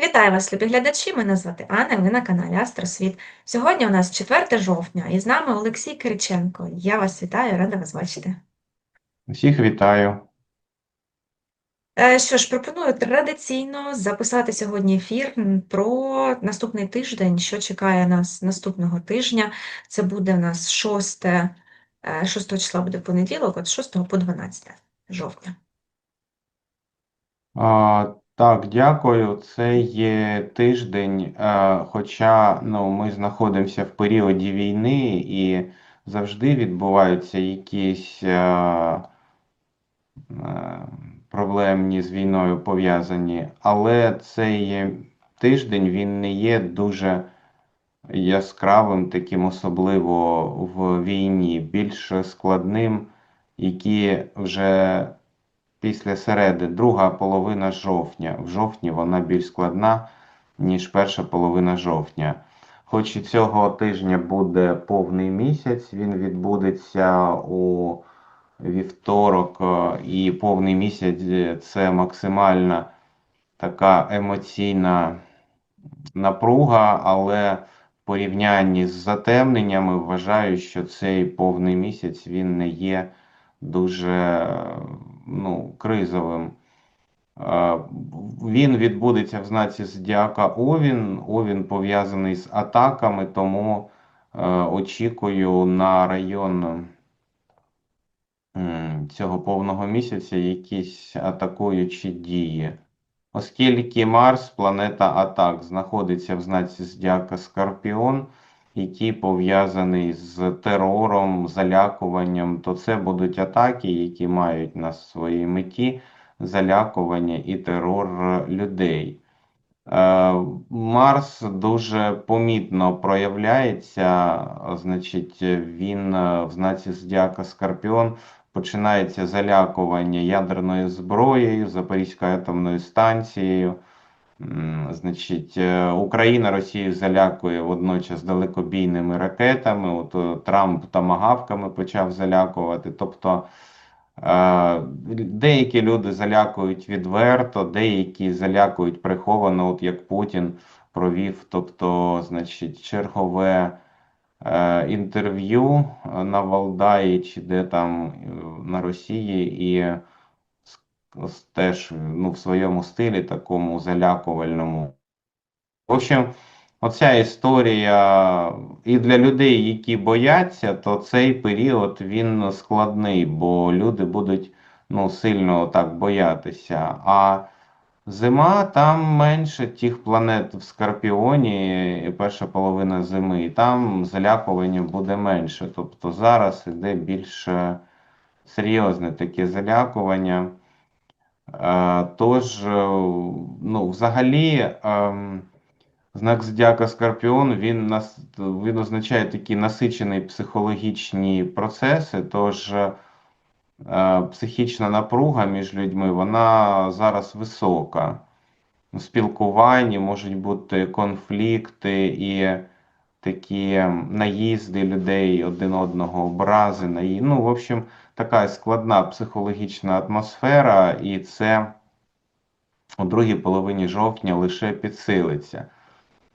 Вітаю вас, любі глядачі! Мене звати Анна, і ви на каналі Астросвіт. Сьогодні у нас 4 жовтня, і з нами Олексій Кириченко. Я вас вітаю, рада вас бачити. Всіх вітаю. Е, Що ж, пропоную традиційно записати сьогодні ефір про наступний тиждень, що чекає нас наступного тижня. Це буде у нас 6, е, 6 числа буде понеділок, от 6 по 12 жовтня. А, так, дякую. Це є тиждень, е, хоча ну, ми знаходимося в періоді війни і завжди відбуваються якісь е, е, проблемні з війною пов'язані, але цей тиждень він не є дуже яскравим, таким особливо в війні, більш складним, які вже після середи, друга половина жовтня. В жовтні вона більш складна, ніж перша половина жовтня. Хоч і цього тижня буде повний місяць, він відбудеться у вівторок, е, і повний місяць е, це максимальна така емоційна напруга, але в порівнянні з затемненнями вважаю, що цей повний місяць він не є дуже ну, кризовим. Він відбудеться в знаці Зодіака Овін. Овін пов'язаний з атаками, тому е, очікую на район цього повного місяця якісь атакуючі дії. Оскільки Марс, планета атак, знаходиться в знаці Зодіака Скорпіон, який пов'язаний з терором, залякуванням, то це будуть атаки, які мають на своїй меті залякування і терор людей. Е, Марс дуже помітно проявляється, значить, він е, в знаці Зодіака Скорпіон починається залякування ядерною зброєю, Запорізькою атомною станцією. Значить, е, Україна Росію залякує водночас далекобійними ракетами. От е, Трамп томагавками почав залякувати. Тобто е, деякі люди залякують відверто, деякі залякують приховано, от як Путін провів, тобто, значить, чергове інтерв'ю на Валдаї чи де там на Росії і теж ну, в своєму стилі такому залякувальному. В общем, оця історія і для людей, які бояться, то цей період він складний, бо люди будуть ну, сильно так боятися. А зима там менше тих планет в Скорпіоні, і перша половина зими, і там залякування буде менше. Тобто зараз іде більш серйозне таке залякування. Е, Тож, е, ну, взагалі, ем, знак Зодіака Скорпіон, він, нас, він означає такі насичені психологічні процеси, тож е, психічна напруга між людьми, вона зараз висока. У спілкуванні можуть бути конфлікти і такі наїзди людей один одного, образи, наї... Ну, в общем, така складна психологічна атмосфера, і це у другій половині жовтня лише підсилиться.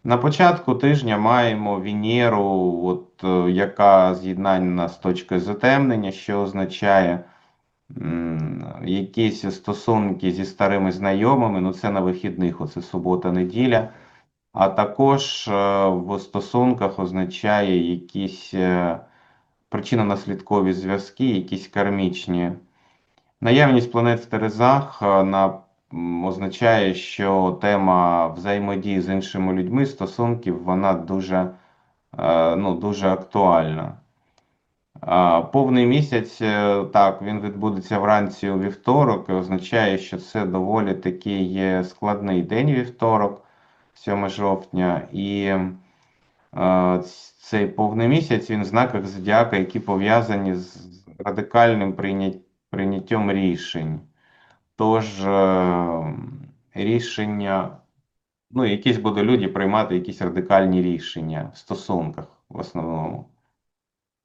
На початку тижня маємо Венеру, от, е, яка з'єднана з точкою затемнення, що означає якісь стосунки зі старими знайомими, ну це на вихідних, оце субота-неділя. А також е, в стосунках означає якісь е, причинно-наслідкові зв'язки, якісь кармічні. Наявність планет в Терезах е, на, означає, що тема взаємодії з іншими людьми, стосунків, вона дуже, е, ну, дуже актуальна. Повний місяць, е, так, він відбудеться вранці у вівторок, і означає, що це доволі такий складний день вівторок, 7 жовтня, і е, цей повний місяць він в знаках зодіака, які пов'язані з радикальним прийняттям рішень. Тож е, рішення, ну, якісь будуть люди приймати якісь радикальні рішення в стосунках в основному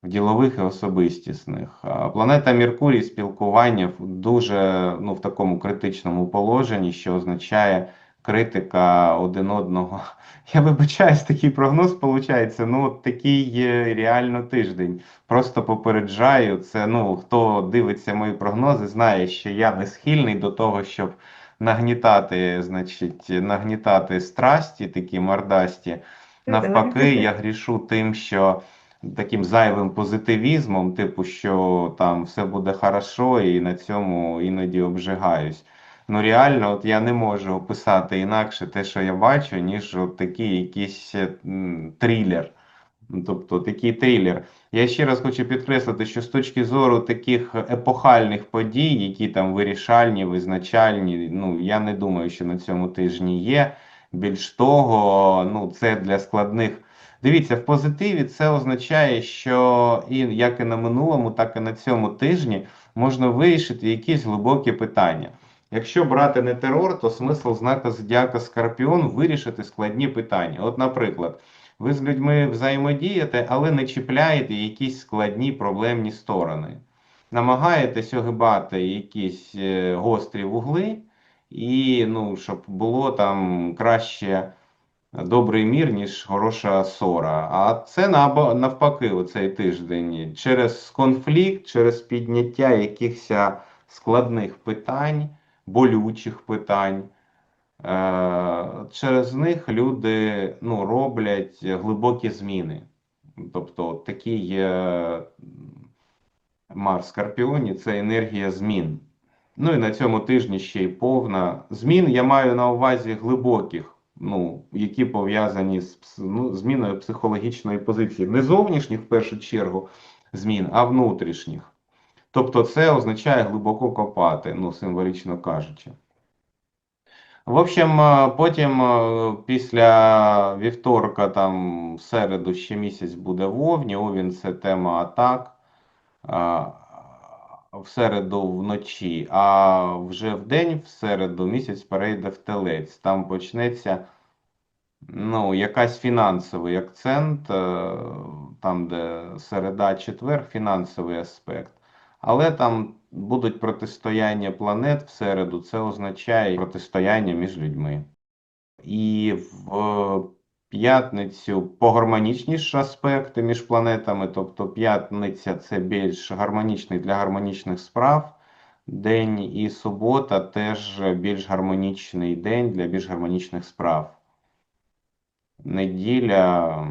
в ділових і особистісних. Планета Меркурій спілкування дуже ну, в такому критичному положенні, що означає критика один одного. Я вибачаюсь, такий прогноз виходить. Ну, от такий реально тиждень. Просто попереджаю, це ну, хто дивиться мої прогнози, знає, що я не схильний до того, щоб нагнітати, значить, нагнітати страсті, такі мордасті. Навпаки, я грішу тим, що таким зайвим позитивізмом, типу, що там все буде хорошо, і на цьому іноді обжигаюсь. Ну, реально, от я не можу описати інакше те, що я бачу, ніж от такий якийсь трилер. Ну, Тобто такий трилер. Я ще раз хочу підкреслити, що з точки зору таких епохальних подій, які там вирішальні, визначальні, ну я не думаю, що на цьому тижні є. Більш того, ну це для складних. Дивіться, в позитиві це означає, що і як і на минулому, так і на цьому тижні можна вирішити якісь глибокі питання. Якщо брати не терор, то смисл знака Зодіака Скорпіон вирішити складні питання. От, наприклад, ви з людьми взаємодієте, але не чіпляєте якісь складні проблемні сторони. Намагаєтесь огибати якісь е, гострі вугли, і ну, щоб було там краще добрий мір, ніж хороша ссора. А це навпаки, оцей тиждень. Через конфлікт, через підняття якихось складних питань, болючих питань. Е, Через них люди ну, роблять глибокі зміни. Тобто такий е, Марс Скорпіоні це енергія змін. Ну і на цьому тижні ще й повна змін. Я маю на увазі глибоких, ну, які пов'язані з ну, зміною психологічної позиції. Не зовнішніх, в першу чергу, змін, а внутрішніх. Тобто це означає глибоко копати, ну, символічно кажучи. В общем, е, потім е, після вівторка, там в середу ще місяць буде в Овні. Овін це тема атак. В середу вночі, а вже в день, в середу, місяць перейде в телець. Там почнеться ну, якась фінансовий акцент, е, там, де середа, четвер, фінансовий аспект. Але там будуть протистояння планет в середу, це означає протистояння між людьми. І в п'ятницю погармонічніші аспекти між планетами, тобто п'ятниця це більш гармонічний для гармонічних справ день, і субота теж більш гармонічний день для більш гармонічних справ. Неділя,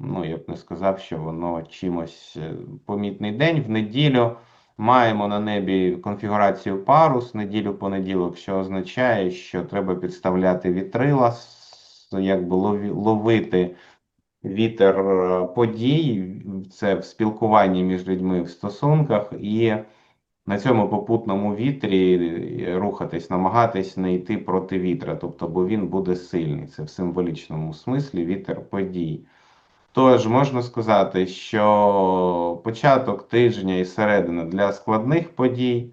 ну я б не сказав, що воно чимось е, помітний день. В неділю маємо на небі конфігурацію парус, неділю-понеділок, що означає, що треба підставляти вітрила, якби ловити вітер е, подій, це в спілкуванні між людьми в стосунках, і на цьому попутному вітрі рухатись, намагатись не йти проти вітра, тобто, бо він буде сильний. Це в символічному смислі вітер подій. Тож можна сказати, що початок тижня і середина для складних подій,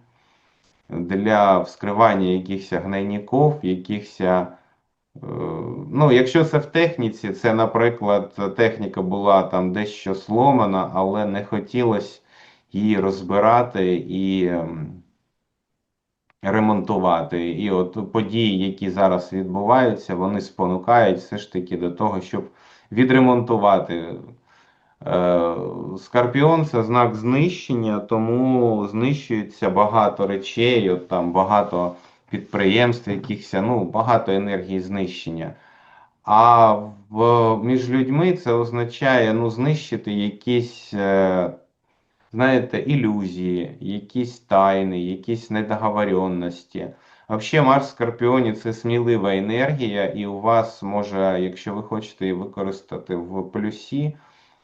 для вскривання якихось гнойників, якихось. е, Ну, якщо це в техніці, це, наприклад, техніка була там дещо сломана, але не хотілося її розбирати і ем, ремонтувати. І от події, які зараз відбуваються, вони спонукають все ж таки до того, щоб відремонтувати. Е, Скорпіон це знак знищення, тому знищується багато речей, от там багато підприємств, якихось, ну, багато енергії знищення. А в, між людьми це означає ну, знищити якісь, е, знаєте, ілюзії, якісь тайни, якісь недоговоренності. Взагалі, Марс в Скорпіоні це смілива енергія, і у вас може, якщо ви хочете її використати в плюсі,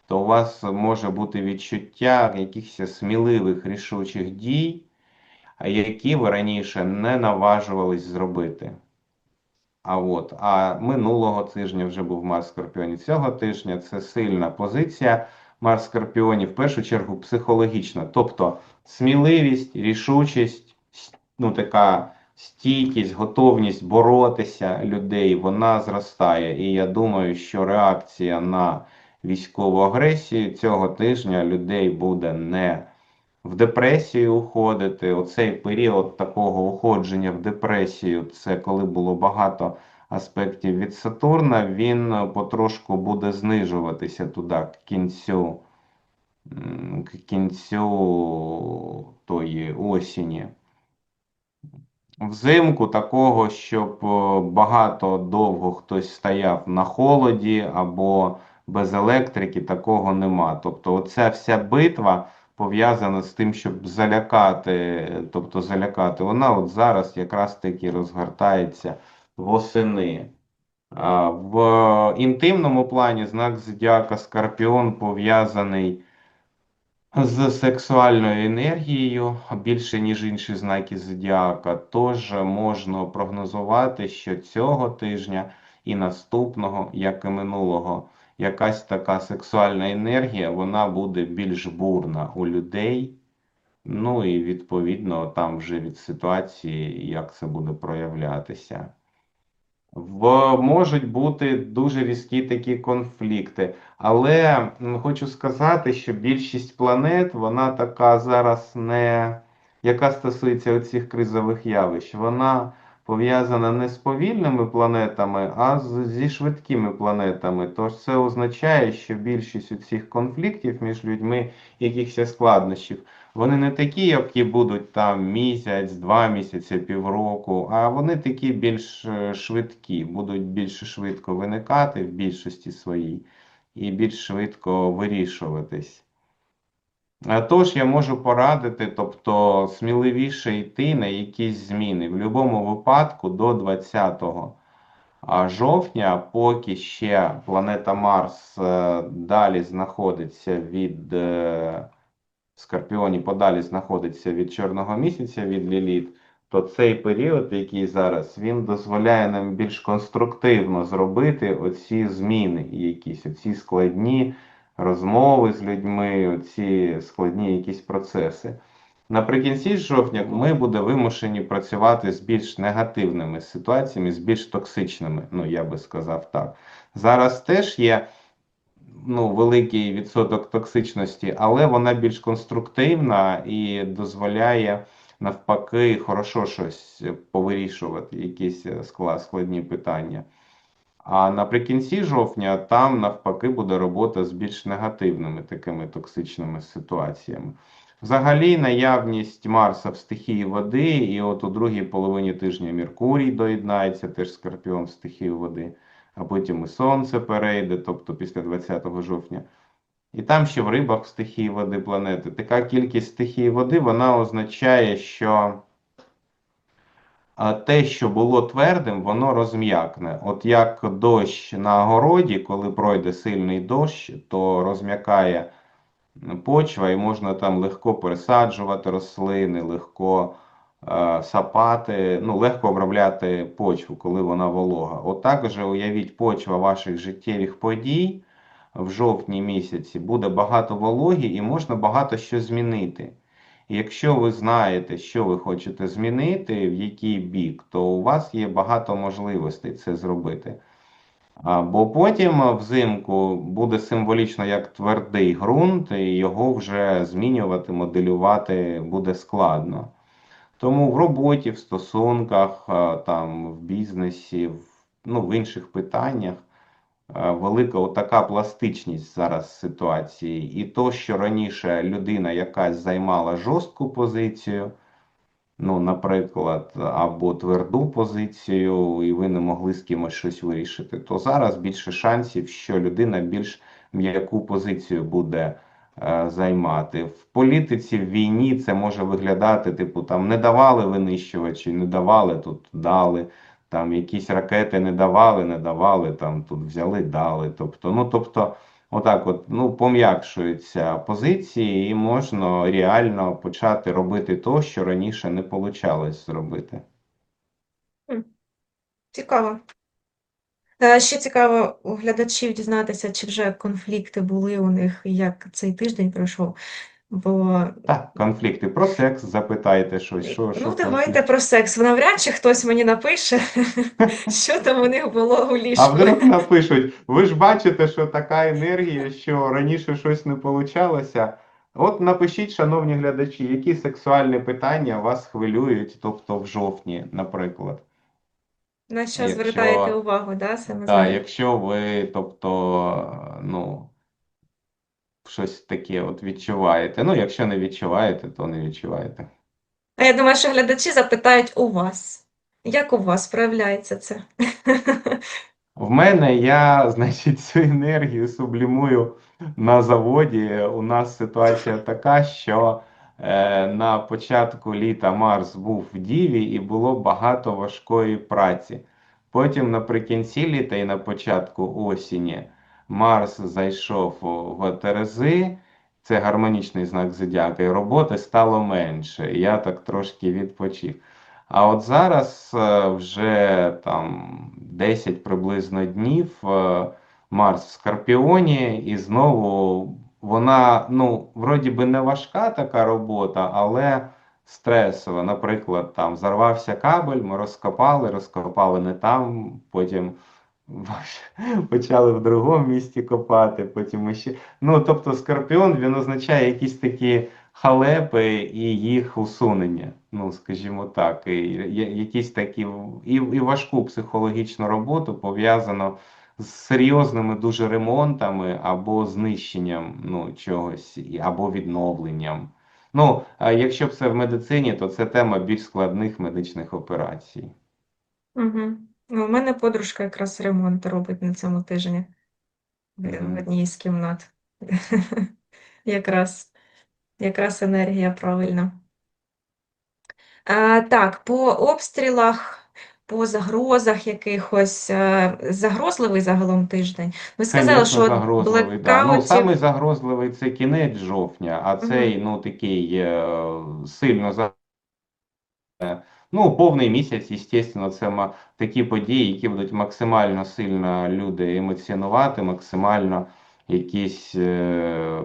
то у вас може бути відчуття якихось сміливих рішучих дій, які ви раніше не наважувались зробити. А от, а минулого тижня вже був Марс в Скорпіоні. Цього тижня це сильна позиція Марс в Скорпіоні, в першу чергу психологічна. Тобто сміливість, рішучість, ну така стійкість, готовність боротися людей, вона зростає. І я думаю, що реакція на військову агресію цього тижня людей буде не в депресію уходити. Оцей період такого уходження в депресію, це коли було багато аспектів від Сатурна, він потрошку буде знижуватися туди, к кінцю, к кінцю тої осені. Взимку такого, щоб е, багато довго хтось стояв на холоді або без електрики, такого нема. Тобто, оця вся битва пов'язана з тим, щоб залякати, тобто залякати, вона от зараз якраз таки розгортається восени. В інтимному плані знак зодіака Скорпіон пов'язаний з сексуальною енергією більше, ніж інші знаки зодіака. Тож можна прогнозувати, що цього тижня і наступного, як і минулого, якась така сексуальна енергія, вона буде більш бурна у людей. Ну і відповідно там вже від ситуації, як це буде проявлятися. В, можуть бути дуже різкі такі конфлікти. Але хочу сказати, що більшість планет, вона така зараз не, яка стосується цих кризових явищ, вона пов'язана не з повільними планетами, а зі швидкими планетами. Тож це означає, що більшість цих конфліктів між людьми, якихось складнощів, вони не такі, які будуть там місяць, два місяці, півроку, а вони такі більш е, швидкі, будуть більш швидко виникати в більшості своїй і більш швидко вирішуватись. Тож я можу порадити, тобто сміливіше йти на якісь зміни. В будь-якому випадку до 20 жовтня, поки ще планета Марс е, далі знаходиться від е, Скорпіоні подалі знаходиться від чорного місяця, від Ліліт, то цей період, який зараз, він дозволяє нам більш конструктивно зробити оці зміни, якісь оці складні розмови з людьми, оці складні якісь процеси. Наприкінці жовтня ми будемо вимушені працювати з більш негативними ситуаціями, з більш токсичними, ну я би сказав так. Зараз теж є ну, великий відсоток токсичності, але вона більш конструктивна і дозволяє навпаки хорошо щось повирішувати, якісь е, складні питання. А наприкінці жовтня там навпаки буде робота з більш негативними такими токсичними ситуаціями. Взагалі, наявність Марса в стихії води, і от у другій половині тижня Меркурій доєднається, теж Скорпіон в стихію води, а потім і Сонце перейде, тобто після 20 жовтня. І там ще в рибах в стихії води планети. Така кількість стихії води, вона означає, що а, те, що було твердим, воно розм'якне. От як дощ на городі, коли пройде сильний дощ, то розм'якає почва, і можна там легко пересаджувати рослини, легко е, сапати, ну, легко обробляти почву, коли вона волога. От так же уявіть, почва ваших життєвих подій в жовтні місяці буде багато вологі і можна багато що змінити. Якщо ви знаєте, що ви хочете змінити, в який бік, то у вас є багато можливостей це зробити. Бо потім взимку буде символічно як твердий ґрунт, і його вже змінювати, моделювати буде складно. Тому в роботі, в стосунках, там, в бізнесі, в, ну, в інших питаннях велика така пластичність зараз ситуації. І то, що раніше людина якась займала жорстку позицію, ну, наприклад, або тверду позицію, і ви не могли з кимось щось вирішити, то зараз більше шансів, що людина більш м'яку позицію буде е, займати. В політиці, в війні це може виглядати, типу, там не давали винищувачі, не давали, тут дали. Там якісь ракети не давали, не давали, там тут взяли, дали. Тобто, ну, тобто, Отак, от, ну, пом'якшуються позиції, і можна реально почати робити то, що раніше не вийшло зробити. Цікаво. Е, Ще цікаво у глядачів дізнатися, чи вже конфлікти були у них, як цей тиждень пройшов. Бо Так, конфлікти про секс, запитайте щось, що, що ну, конфлікт? давайте про секс. Навряд чи хтось мені напише, що там у них було у А ліжку. вдруг напишуть, ви ж бачите, що така енергія, що раніше щось не получалося. От напишіть, шановні глядачі, які сексуальні питання вас хвилюють, тобто в жовтні, наприклад. На що Якщо- звертаєте увагу, да, саме Так, якщо ви, тобто, ну, щось таке от відчуваєте. Ну, якщо не відчуваєте, то не відчуваєте. А я думаю, що глядачі запитають у вас. Як у вас проявляється це? В мене я, значить, цю енергію сублімую на заводі. У нас ситуація така, що е, на початку літа Марс був в Діві і було багато важкої праці. Потім наприкінці літа і на початку осені Марс зайшов в Терези, це гармонічний знак зодіака, і роботи стало менше. Я так трошки відпочив. А от зараз е, вже там 10 приблизно днів е, Марс в Скорпіоні, і знову вона, ну, вроді би не важка така робота, але стресова. Наприклад, там зарвався кабель, ми розкопали, розкопали не там, потім почали в другому місці копати, потім ще. Ну, тобто Скорпіон він означає якісь такі халепи і їх усунення. Ну, скажімо так, і якісь такі і, і важку психологічну роботу пов'язано з серйозними дуже ремонтами або знищенням ну, чогось, або відновленням. Ну, а якщо б це в медицині, то це тема більш складних медичних операцій. Угу. Ну, у мене подружка якраз ремонт робить на цьому тижні в одній з кімнат. Якраз, якраз енергія правильна. А, так, по обстрілах, по загрозах якихось, е, загрозливий загалом тиждень. Ви сказали, Конечно, що загрозливий, да. Ну, блекаутів самий загрозливий це кінець жовтня, а цей, ну, такий е, сильно за... Ну, повний місяць, звісно, це такі події, які будуть максимально сильно люди емоціонувати, максимально якісь е,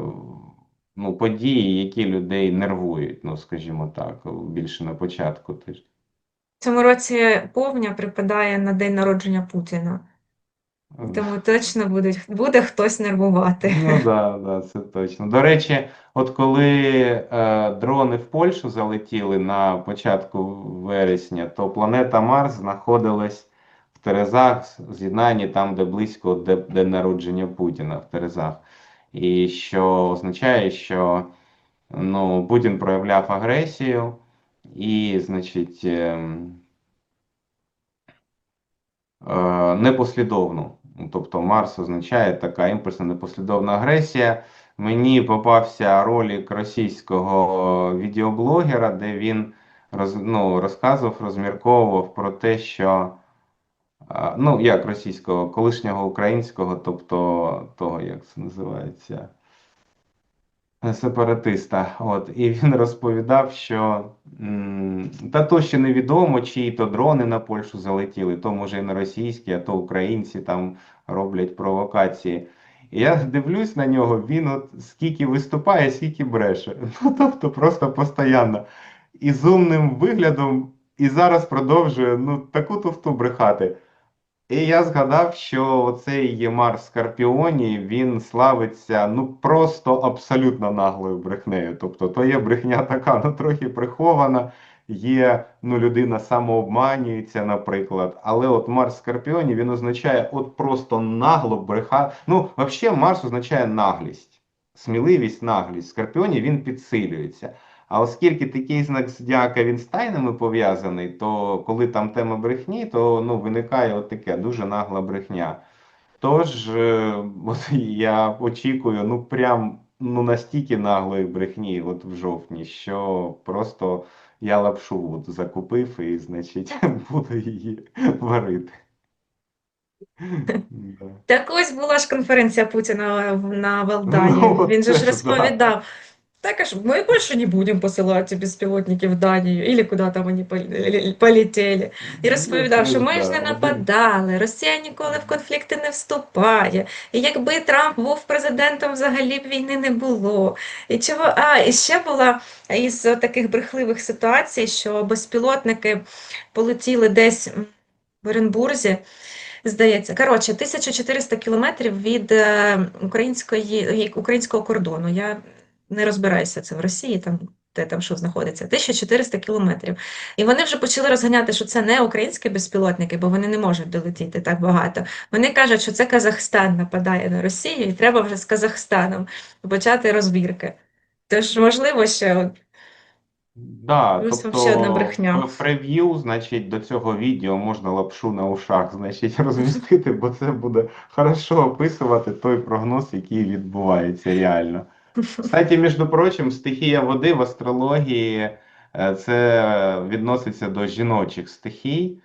ну, події, які людей нервують, ну, скажімо так, більше на початку тижня. цьому році повня припадає на день народження Путіна. Тому точно буде, буде хтось нервувати. Ну да, да, це точно. До речі, от коли е, дрони в Польщу залетіли на початку вересня, то планета Марс знаходилась в Терезах, з'єднанні там, де близько де, де народження Путіна в Терезах. І що означає, що ну, Путін проявляв агресію, і, значить, ем, е, непослідовну. Тобто Марс означає така імпульсна непослідовна агресія. Мені попався ролик російського відеоблогера, де він роз, ну, розказував, розмірковував про те, що ну, як російського, колишнього українського, тобто того, як це називається, сепаратиста. От, і він розповідав, що та то ще невідомо, чиї то дрони на Польщу залетіли, то може і на російські, а то українці там роблять провокації. Я дивлюсь на нього, він от скільки виступає, скільки бреше. Ну, тобто просто постійно. І з умним виглядом, і зараз продовжує ну, таку туфту брехати. І я згадав, що цей Ємар в Скорпіоні, він славиться ну просто абсолютно наглою брехнею. Тобто, то є брехня така, ну трохи прихована, є, ну людина самообманюється, наприклад. Але от Марс Скорпіоні він означає от просто нагло бреха. Ну, взагалі, Марс означає наглість, сміливість, наглість. Скорпіоні він підсилюється. А оскільки такий знак зодіака він з тайнами пов'язаний, то коли там тема брехні, то ну, виникає от таке дуже нагла брехня. Тож, е, от я очікую, ну прям ну настільки наглої брехні, от в жовтні, що просто я лапшу от закупив і, значить, буду її варити. Так ось була ж конференція Путіна на Валдаї. Ну, Він же ж ж розповідав. Так аж мы больше не будем посылать беспилотники в Данію, или куди там вони полі- полетіли. І розповідав, що ми ж не нападали, Росія ніколи в конфлікти не вступає. І якби Трамп був президентом, взагалі б війни не було. І чого? А, і ще була із таких брехливих ситуацій, що безпілотники полетіли десь в Оренбурзі. Здається, коротше, 1400 кілометрів від е, української, українського кордону. Я не розбираюся це в Росії, там де там що знаходиться, 1400 кілометрів. І вони вже почали розганяти, що це не українські безпілотники, бо вони не можуть долетіти так багато. Вони кажуть, що це Казахстан нападає на Росію, і треба вже з Казахстаном почати розбірки. Тож, можливо, ще Да, плюс ще одна тобто прев'ю, значить, до цього відео можна лапшу на ушах, значить, розмістити, бо це буде хорошо описувати той прогноз, який відбувається реально. Кстати, між прочим, стихія води в астрології е, це відноситься до жіночих стихій.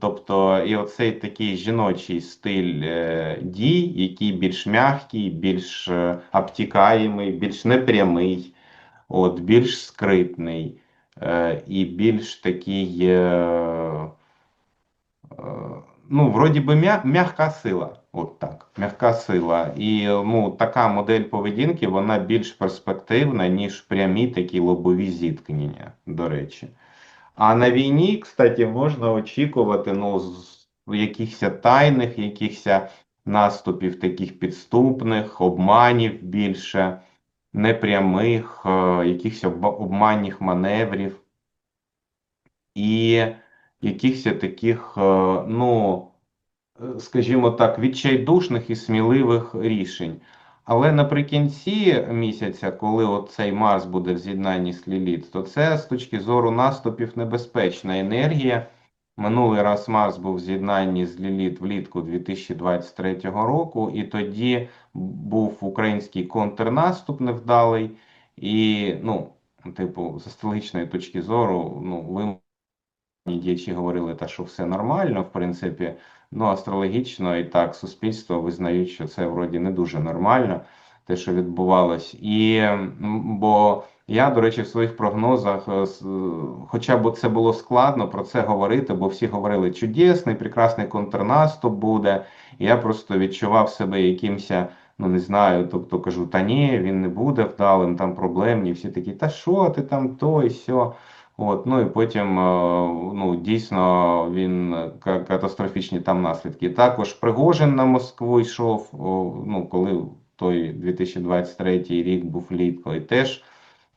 Тобто, і оцей такий жіночий стиль е, дій, який більш м'який, більш е, обтікаємий, більш непрямий, от, більш скритний і більш такий, ну, вроді би, м'я- м'яка сила. От так, м'яка сила. І ну, така модель поведінки, вона більш перспективна, ніж прямі такі лобові зіткнення, до речі. А на війні, кстати, можна очікувати ну, якихось тайних, якихось наступів таких підступних, обманів більше, непрямих, е, якихось обманних маневрів і якихось таких, е, ну, е, скажімо так, відчайдушних і сміливих рішень. Але наприкінці місяця, коли оцей Марс буде в з'єднанні з Ліліт, то це з точки зору наступів небезпечна енергія. Минулий раз Марс був в з'єднанні з Ліліт влітку 2023 року, і тоді був український контрнаступ невдалий. І, ну, типу, з астрологічної точки зору, ну, ви діячі говорили, та, що все нормально, в принципі. Ну, астрологічно і так суспільство визнають, що це вроді не дуже нормально, те, що відбувалось. І бо я, до речі, в своїх прогнозах, е, хоча б це було складно про це говорити, бо всі говорили чудесний, прекрасний контрнаступ буде. І я просто відчував себе якимось, ну не знаю, тобто кажу, та ні, він не буде вдалим, там проблемні. Всі такі, та що ти там то і сьо. От, ну і потім, е, ну, дійсно, він е, катастрофічні там наслідки. Також Пригожин на Москву йшов, ну, коли той 2023 рік був літко, і теж,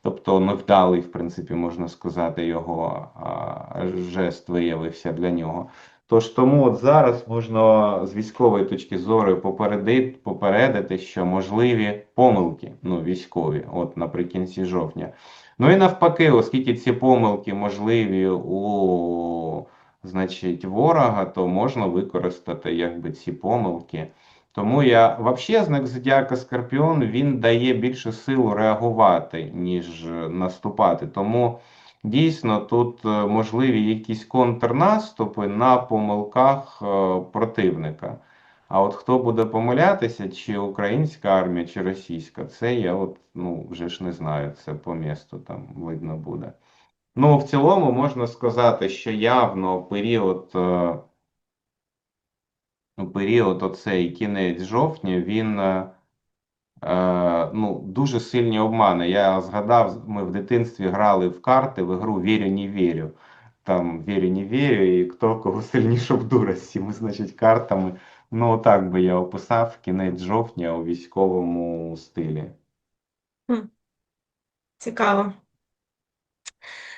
тобто, невдалий, в принципі, можна сказати, його а, жест виявився для нього. Тож тому от зараз можна з військової точки зору попередити, попередити, що можливі помилки, ну, військові, от наприкінці жовтня. Ну і навпаки, оскільки ці помилки можливі у значить, ворога, то можна використати якби ці помилки. Тому я взагалі знак зодіака Скорпіон він дає більше силу реагувати, ніж наступати. Тому дійсно тут е, можливі якісь контрнаступи на помилках е, противника. А от хто буде помилятися, чи українська армія, чи російська, це я от, ну, вже ж не знаю, це по місту там видно буде. Ну, в цілому можна сказати, що явно період, е, ну, період оцей кінець жовтня, він е, е, ну, дуже сильні обмани. Я згадав, ми в дитинстві грали в карти в ігру Вірю, не вірю. Там вірю, не вірю, і хто кого сильніше в дурості. Ми, значить, картами. Ну, так би я описав кінець жовтня у військовому стилі. Цікаво.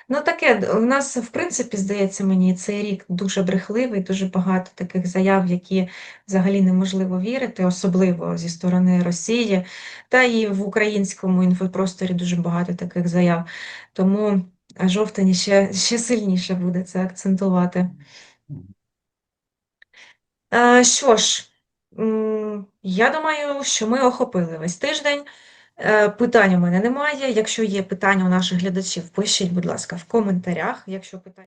Ну, таке, у нас, в принципі, здається мені, цей рік дуже брехливий, дуже багато таких заяв, які взагалі неможливо вірити, особливо зі сторони Росії, та і в українському інфопросторі дуже багато таких заяв. Тому жовтень ще, ще сильніше буде це акцентувати. Е, Що ж, я думаю, що ми охопили весь тиждень. Е, Питань у мене немає. Якщо є питання у наших глядачів, пишіть, будь ласка, в коментарях. Якщо питань...